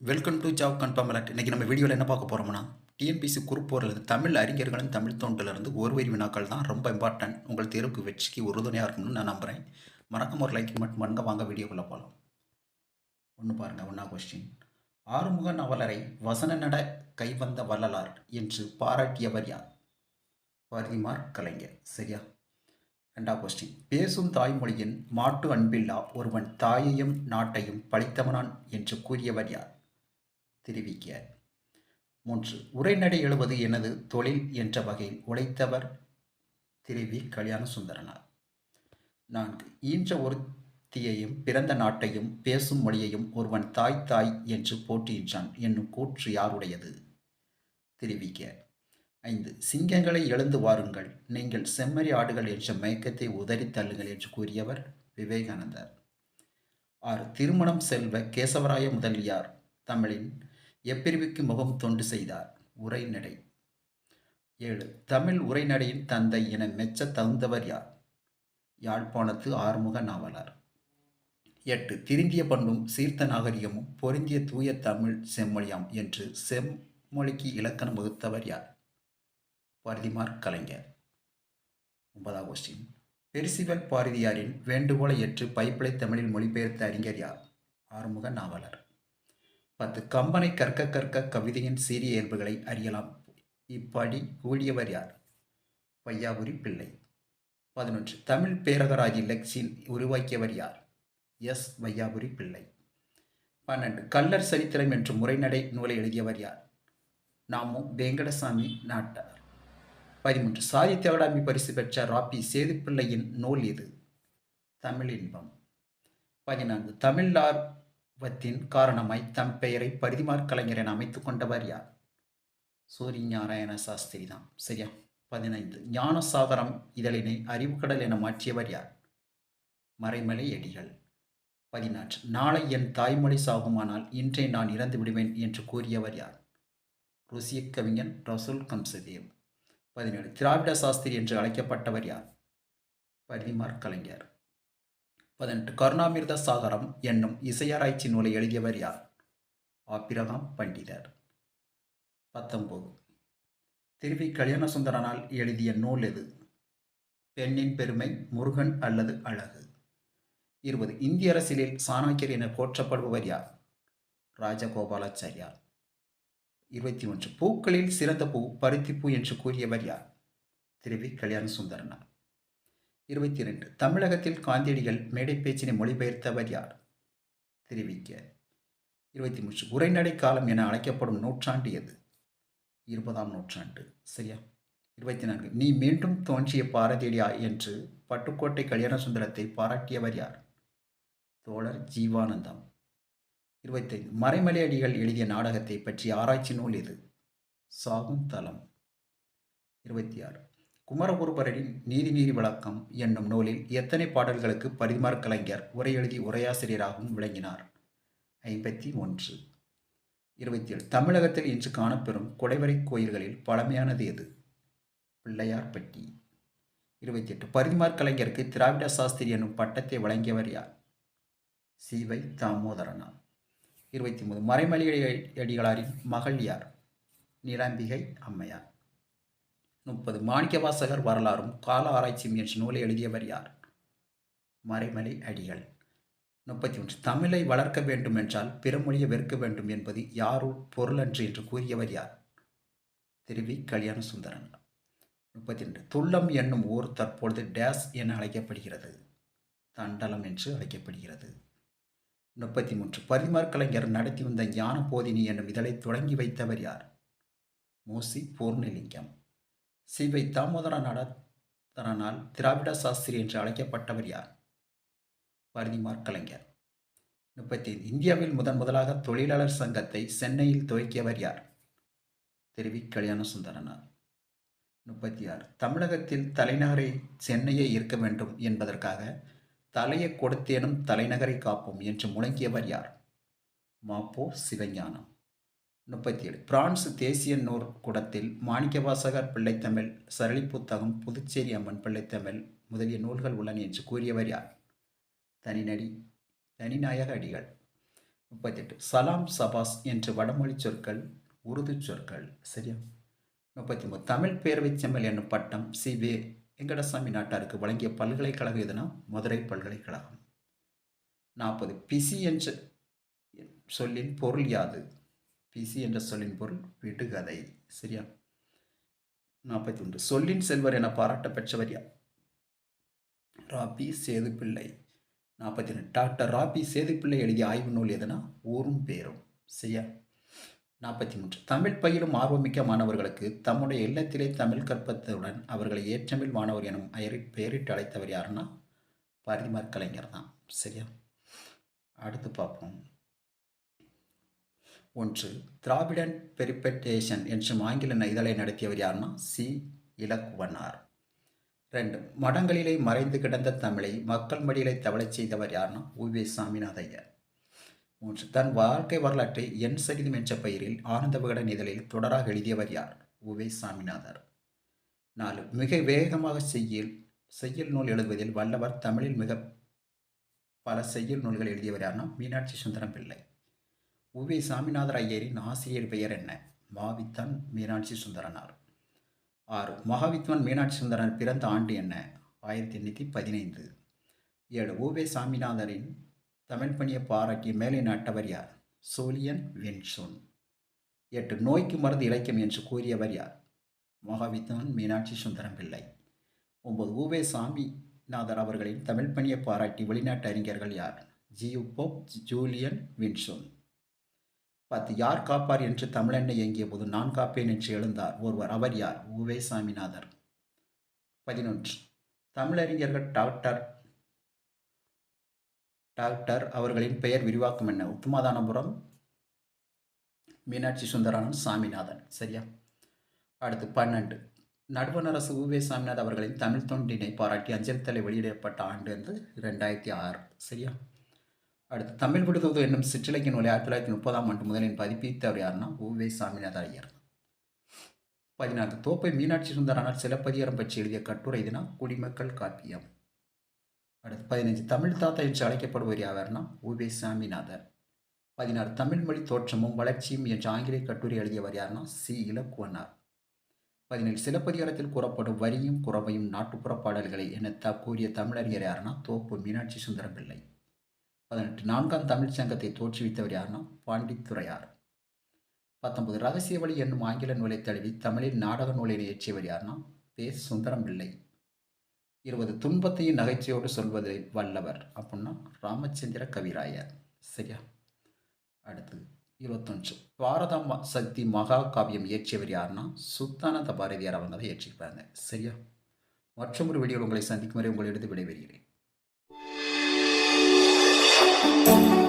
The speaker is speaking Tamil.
Welcome to job confirm alert இன்றைக்கி நம்ம வீடியோவில் என்ன பார்க்க போகிறோம்னா டிஎன்பிசி குரூப்போரில் தமிழ் அறிஞர்களின் தமிழ் தொண்டிலிருந்து ஒரு வரி வினாக்கள் தான் ரொம்ப இம்பார்ட்டன்ட் உங்கள் தேர்வுக்கு வெற்றிக்கு உறுதுணையாக இருக்கும்னு நான் நம்புகிறேன் மறக்காம ஒரு லைக் மட்டும் பண்ணுங்க வாங்க வீடியோக்குள்ளே போகலாம் ஒன்று பாருங்கள் ஒன்றா கொஸ்டின் ஆறுமுக நவலரை வசன நட கைவந்த வள்ளலார் என்று பாராட்டியவர் யார்? பரிதிமார் கலைஞர். சரியா? ரெண்டாவது கொஸ்டின் பேசும் தாய்மொழியின் மாட்டு அன்பில்லா ஒருவன் தாயையும் நாட்டையும் பழித்தவனான் என்று கூறியவர் யார்? தெரிவிக்க மூன்று உரைநடை எழுவது எனது தொழில் என்ற வகையில் உழைத்தவர் திருவி கல்யாண சுந்தரனார் நான்கு ஈன்ற ஒருத்தியையும் பிறந்த நாட்டையும் பேசும் மொழியையும் ஒருவன் தாய் தாய் என்று போற்றுகின்றான் என்னும் கூற்று யாருடையது? தெரிவிக்க ஐந்து சிங்கங்களை எழுந்து வாருங்கள். நீங்கள் செம்மறி ஆடுகள் என்ற மயக்கத்தை உதறி தள்ளுங்கள் என்று கூறியவர் விவேகானந்தர். ஆறு திருமணம் செல்வ கேசவராய முதலியார் தமிழின் எப்பிரிவுக்கு முகம் தொண்டு செய்தார். உரைநடை ஏழு. தமிழ் உரைநடையின் தந்தை என மெச்ச தகுந்தவர் யார்? யாழ்ப்பாணத்து ஆறுமுக நாவலர். எட்டு. திருந்திய பண்பும் சீர்த்த நாகரிகமும் பொருந்திய தூய தமிழ் செம்மொழியாம் என்று செம்மொழிக்கு இலக்கணம் வகுத்தவர் யார்? பரிதிமார் கலைஞர். ஒன்பதாம் கொஸ்டின் பெரிசிவல் பாரதியாரின் வேண்டுகோளை ஏற்று பைப்பிளை தமிழில் மொழிபெயர்த்த அறிஞர் யார்? ஆறுமுக நாவலர். பத்து கம்பனை கற்க கற்க கவிதையின் சீரிய இயல்புகளை அறியலாம். இப்படி கூடியவர் யார்? வையாபுரி பிள்ளை. பதினொன்று. தமிழ் பேரகராஜி லெக்சின் உருவாக்கியவர் யார்? எஸ். வையாபுரி பிள்ளை. பன்னெண்டு. கல்லர் சரித்திரம் என்ற முறைநடை நூலை எழுதியவர் யார்? நாமு வெங்கடசாமி நாட்டார். பதிமூன்று. சாகித்ய அகாடமி பரிசு பெற்ற ராபி சேதுப்பிள்ளையின் நூல் இது தமிழ் இன்பம். பதினான்கு. தமிழார் வத்தின் காரணமாய் தம் பெயரை பரிதிமார் கலைஞர் என அமைத்து கொண்டவர் யார்? சூரிய நாராயண சாஸ்திரி தான் சரியா? பதினைந்து. ஞானசாகரம் இதழினை அறிவுக்கடல் என மாற்றியவர் யார்? மறைமலை அடிகள் பதினாற்று. நாளை என் தாய்மொழி சாகுமானால் இன்றே நான் இறந்து விடுவேன் என்று கூறியவர் யார்? ருசிய கவிஞன் ரசூல் கம்சதேவ். பதினேழு. திராவிட சாஸ்திரி என்று அழைக்கப்பட்டவர் யார்? பரிதிமார் கலைஞர். பதினெட்டு. கருணாமிர்த சாகரம் என்னும் இசையாராய்ச்சி நூலை எழுதியவர் யார்? ஆபிரகாம் பண்டிதர். பத்தொம்போது திருவி கல்யாணசுந்தரனால் எழுதிய நூல் எது? பெண்ணின் பெருமை முருகன் அல்லது அழகு? இருபது. இந்திய அரசியலில் சாணக்கியர் என போற்றப்படுபவர் யார்? ராஜகோபாலாச்சாரியார். இருபத்தி ஒன்று. பூக்களில் சிறந்த பூ பருத்திப்பூ என்று கூறியவர் யார்? திருவி கல்யாணசுந்தரனார். இருபத்தி இரண்டு. தமிழகத்தில் காந்தியடிகள் மேடை பேச்சினை மொழிபெயர்த்தவர் யார்? தெரிவிக்க. இருபத்தி மூன்று. உரைநடை காலம் என அழைக்கப்படும் நூற்றாண்டு எது? இருபதாம் நூற்றாண்டு. சரியா? இருபத்தி நான்கு. நீ மீண்டும் தோன்றிய பாரதியடியா என்று பட்டுக்கோட்டை கல்யாண சுந்தரத்தை பாராட்டியவர் யார்? தோழர் ஜீவானந்தம். இருபத்தைந்து. மறைமலை அடிகள் எழுதிய நாடகத்தை பற்றிய ஆராய்ச்சி நூல் இது சாகும் தலம் இருபத்தி ஆறு. குமரகுருபரனின் நீதி நீதி விளக்கம் என்னும் நூலில் எத்தனை பாடல்களுக்கு பரிமார் கலைஞர் உரை எழுதி உரையாசிரியராகவும் விளங்கினார்? ஐம்பத்தி ஒன்று. இருபத்தி ஏழு. தமிழகத்தில் இன்று காணப்பெறும் குடைவரை கோயில்களில் பழமையானது எது? பிள்ளையார்பட்டி. இருபத்தி எட்டு. பரிதிமார் கலைஞருக்கு திராவிட சாஸ்திரி என்னும் பட்டத்தை வழங்கியவர் யார்? சிவை தாமோதரனா. இருபத்தி மூணு மறைமலை அடிகளாரின் மகள் யார்? நிலாம்பிகை அம்மையார். முப்பது. மாணிக்கவாசகர் வரலாறும் கால ஆராய்ச்சியும் என்று நூலை எழுதியவர் யார்? மறைமலை அடிகள். முப்பத்தி ஒன்று தமிழை வளர்க்க வேண்டும் என்றால் பிறமொழியை வெறுக்க வேண்டும் என்பது யாரோ பொருளன்று என்று கூறியவர் யார்? திருவி கல்யாண சுந்தரன் முப்பத்தி ரெண்டு துள்ளம் என்னும் ஊர் தற்பொழுது டேஸ் என அழைக்கப்படுகிறது. தண்டலம் என்று அழைக்கப்படுகிறது. முப்பத்தி மூன்று பரிமார் கலைஞர் நடத்தி வந்த ஞான போதினி என்னும் இதழை தொடங்கி வைத்தவர் யார்? மூசி பூர்ணலிங்கம். சிவை தாமோதர நடத்தரனால் திராவிட சாஸ்திரி என்று அழைக்கப்பட்டவர் யார்? பரதிமார் கலைஞர் முப்பத்தி இந்தியாவில் முதன் முதலாக தொழிலாளர் சங்கத்தை சென்னையில் துவக்கியவர் யார்? திருவி கல்யாண சுந்தரனார் முப்பத்தி ஆறு தமிழகத்தில் தலைநகரை சென்னையே இருக்க வேண்டும் என்பதற்காக தலையை கொடுத்தேனும் தலைநகரை காப்போம் என்று முழங்கியவர் யார்? மாப்போ சிவஞானம். முப்பத்தி ஏழு. பிரான்ஸ் தேசிய நூர் கூடத்தில் மாணிக்கவாசகர் பிள்ளைத்தமிழ் சரளி புத்தகம் புதுச்சேரி அம்மன் பிள்ளைத்தமிழ் முதலிய நூல்கள் உள்ளன என்று கூறியவர் யார்? தனிநடி தனிநாயக அடிகள் முப்பத்தெட்டு சலாம் சபாஸ் என்று வடமொழி சொற்கள் உருது சொற்கள். சரியா? முப்பத்தி மூணு தமிழ் பேரவைச் செம்மல் என்னும் பட்டம் சி வே வெங்கடசாமி நாட்டாருக்கு வழங்கிய பல்கலைக்கழகம் எதுனா? மதுரை பல்கலைக்கழகம். நாற்பது. பிசி என்ற சொல்லின் பொருள் யாது? பிசி என்ற சொல்லின் பொருள் விடுகதை சரியா? நாற்பத்தி ஒன்று சொல்லின் செல்வர் என பாராட்ட பெற்றவர் யார்? ராபி சேதுப்பிள்ளை. நாற்பத்தி ரெண்டு டாக்டர் ராபி சேதுப்பிள்ளை எழுதிய ஆய்வு நூல் எதுனா? ஊரும் பேரும். சரியா? நாற்பத்தி மூன்று தமிழ் பயிலும் ஆர்வமிக்க மாணவர்களுக்கு தம்முடைய இல்லத்திலே தமிழ் கற்பத்துடன் அவர்களை ஏற்றமிழ் மாணவர் எனும் அயரி பெயரிட்டு அழைத்தவர் யாருன்னா? பாரதிமார் கலைஞர் தான் சரியா? அடுத்து பார்ப்போம். ஒன்று திராவிடன் பெரிபெட்டேஷன் என்றும் ஆங்கில இதழை நடத்தியவர் யாருன்னா சி. இலக்குவனார் ரெண்டு மடங்களிலே மறைந்து கிடந்த தமிழை மக்கள் மடியிலே தவளை செய்தவர் யாருன்னா உவே சாமிநாத ஐயர் மூன்று தன் வாழ்க்கை வரலாற்றை என் சரிதம் என்ற பெயரில் ஆனந்த விகடன் இதழில் தொடராக எழுதியவர் யார்? உவே சாமிநாதர். நாலு மிக வேகமாக செய்யில் செய்யல் நூல் எழுதுவதில் வல்லவர் தமிழில் மிக பல செய்யல் நூல்கள் எழுதியவர் யாருன்னா மீனாட்சி சுந்தரம் பிள்ளை உவே சாமிநாதர் ஐயரின் ஆசிரியர் பெயர் என்ன? மாவித்தான் மீனாட்சி சுந்தரனார். ஆறு. மகாவித்வான் மீனாட்சி சுந்தரன் பிறந்த ஆண்டு என்ன? ஆயிரத்தி எண்ணூற்றி பதினைந்து. ஏழு. ஓவே சாமிநாதரின் தமிழ் பணியை பாராட்டிய மேலை நாட்டவர் யார்? சோலியன் வென்சோன். எட்டு. நோய்க்கு மருந்து இலக்கியம் என்று கூறியவர் யார்? மகாவித்வான் மீனாட்சி சுந்தரம் பிள்ளை ஒன்பது. உவே சாமிநாதர் அவர்களின் தமிழ் பணியை பாராட்டி வெளிநாட்டு அறிஞர்கள் யார்? G U Pope Julien Vinson. பத்து யார் காப்பார் என்று தமிழெண்ணை இயங்கிய போது நான் காப்பேன் என்று எழுந்தார் ஒருவர். அவர் யார்? உவே சாமிநாதர். பதினொன்று. தமிழறிஞர்கள் டாக்டர் டாக்டர் அவர்களின் பெயர் விரிவாக்கம் என்ன? உத்தமாதானபுரம் மீனாட்சி சுந்தரானன் சாமிநாதன். சரியா? அடுத்து பன்னெண்டு. நடுவண் அரசு உவே சாமிநாதன் அவர்களின் தமிழ் தொண்டினை பாராட்டி அஞ்சல் தலை வெளியிடப்பட்ட ஆண்டு வந்து ரெண்டாயிரத்தி ஆறு. சரியா? அடுத்து தமிழ் விடுதல் என்னும் சிற்றிலக்கிய நூலை ஆயிரத்தி தொள்ளாயிரத்தி முப்பதாம் ஆண்டு முதலில் பதிப்பித்தவர் யாருன்னா உவே சாமிநாத ஐயர். பதினாறு தோப்பை மீனாட்சி சுந்தரனார் சிலப்பதிகாரம் பற்றி எழுதிய கட்டுரை இதுனா குடிமக்கள் காப்பியம். அடுத்து பதினைஞ்சு தமிழ் தாத்தா என்று அழைக்கப்படுவர் யாவர்னா ஓவே சாமிநாதர். பதினாறு தமிழ் மொழி தோற்றமும் வளர்ச்சியும் என்ற ஆங்கிலேய கட்டுரை எழுதியவர் யாருன்னா சி. இலக்குவனார் பதினேழு சிலப்பதிகாரத்தில் கூறப்படும் வரியும் குறவையும் நாட்டுப்புற பாடல்களை என கூறிய தமிழறிஞர் யாருன்னா தோப்பு மீனாட்சி சுந்தரம் பிள்ளை பதினெட்டு. நான்காம் தமிழ் சங்கத்தை தோற்றுவித்தவர் யாருன்னா பாண்டித்துறையார். பத்தொன்பது. ரகசிய வழி என்னும் ஆங்கில நூலை தழுவி தமிழில் நாடக நூலை இயற்றியவர் யாருன்னா பே. சுந்தரம் பிள்ளை இருபது. துன்பத்தையும் நகைச்சுவையோடு சொல்வது வல்லவர் அப்படின்னா ராமச்சந்திர கவிராயர். சரியா? அடுத்து இருபத்தொன்று. பாரத சக்தி மகா காவியம் இயற்றியவர் யாருன்னா சுத்தானந்த பாரதியார் அவங்க தான் இயற்றியிருப்பாங்க சரியா? மற்றும் ஒரு வீடியோவில் உங்களை சந்திக்கும் வரை உங்களிடத்து விடைபெறுகிறேன். Thank you.